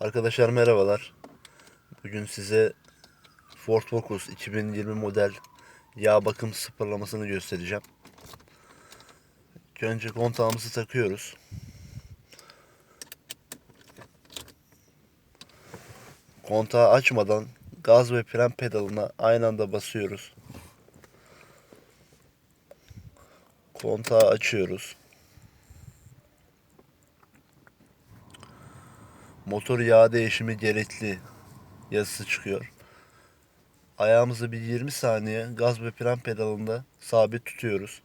Arkadaşlar merhabalar. Bugün size Ford Focus 2020 model yağ bakım sıfırlamasını göstereceğim. Önce kontağımızı takıyoruz. Kontağı açmadan gaz ve fren pedalına aynı anda basıyoruz. Kontağı açıyoruz. Motor yağ değişimi gerekli yazısı çıkıyor. Ayağımızı bir 20 saniye gaz ve fren pedalında sabit tutuyoruz.